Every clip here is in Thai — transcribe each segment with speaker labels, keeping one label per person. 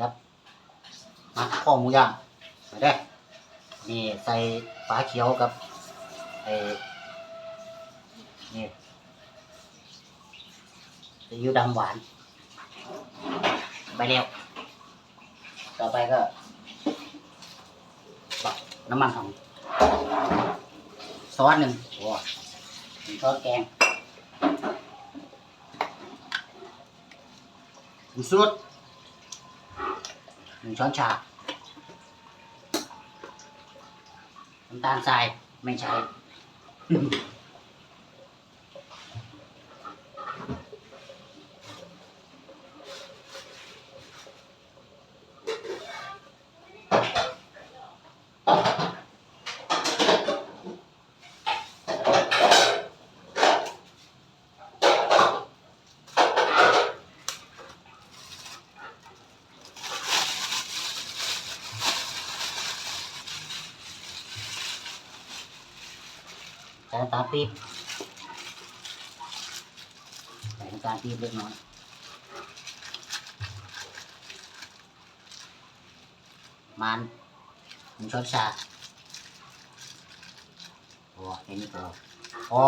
Speaker 1: ครับมัดข้อหมูย่างไปได้นี่ใส่ฝาเขียวกับไอ้นี่ซีอิ๊วดำหวาน ไปเร็วต่อไปก็ปักน้ำมันหอยซอสหนึ่งโอ้หนึ่งช้อนแกงหนึ่งซุด หนึ่งช้อนชา น้ำตาลทรายไม่ใช้ ใส่น้ำตาลปี๊บใส่น้ำตาลปี๊บเล็กน้อยมันหนึ่งช้อนชาโอ้แค่นี้พอพอ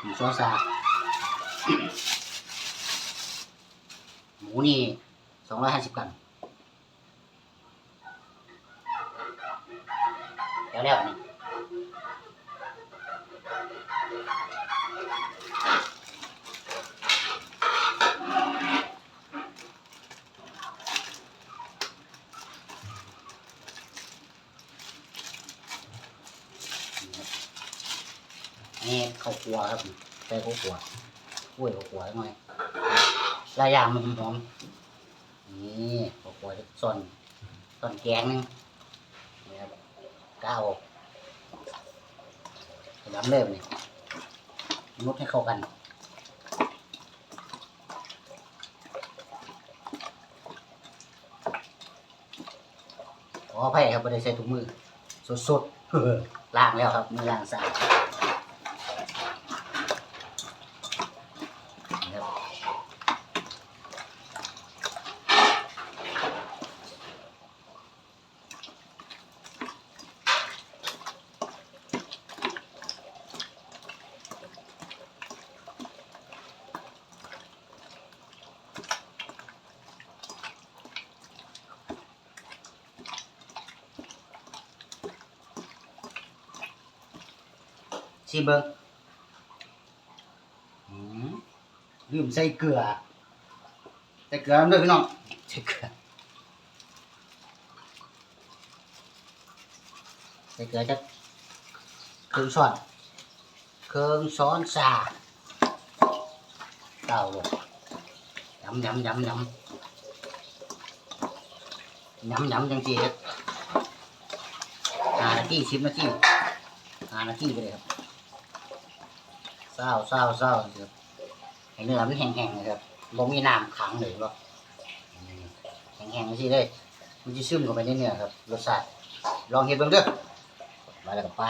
Speaker 1: หนึ่งช้อนชาหมูนี่สองร้อยห้าสิบกรัม แล้วแล้วนี่นี่ข้าวคั่วครับใส่ข้าวคั่วกล้วยข้าวคั่วหน่อยหลายอย่างมันหอมนี่ข้าวคั่วส่วนส่วนแกงนึง ก้าวขยำเริ่มนี่มุดให้เข้ากันขออภัยครับไม่ได้ใส่ถุงมือสดๆล้างแล้วครับมือล้างสะอาด ชิมเบิ้งอืมลืมใส่เกลือ ใส่เกลือน้ำด้วยพี่น้อง ใส่เกลือ ใส่เกลือจะครึ่งช้อนครึ่งช้อนชาเต้าลงยำยำยำยำยำยำจังจีครับห้านาทีสิบนาทีห้านาทีไปเลยครับ เศร้าเศร้าเศร้าครับเนื้อมันแห้งๆนะครับบ่มีน้ำขังเลยหรอกแห้งๆไม่ใช่เลยมันจะซึมเข้าไปในเนื้อครับรสชาติลองเห็ดเบิ่งเด้อมาแล้วก็ไป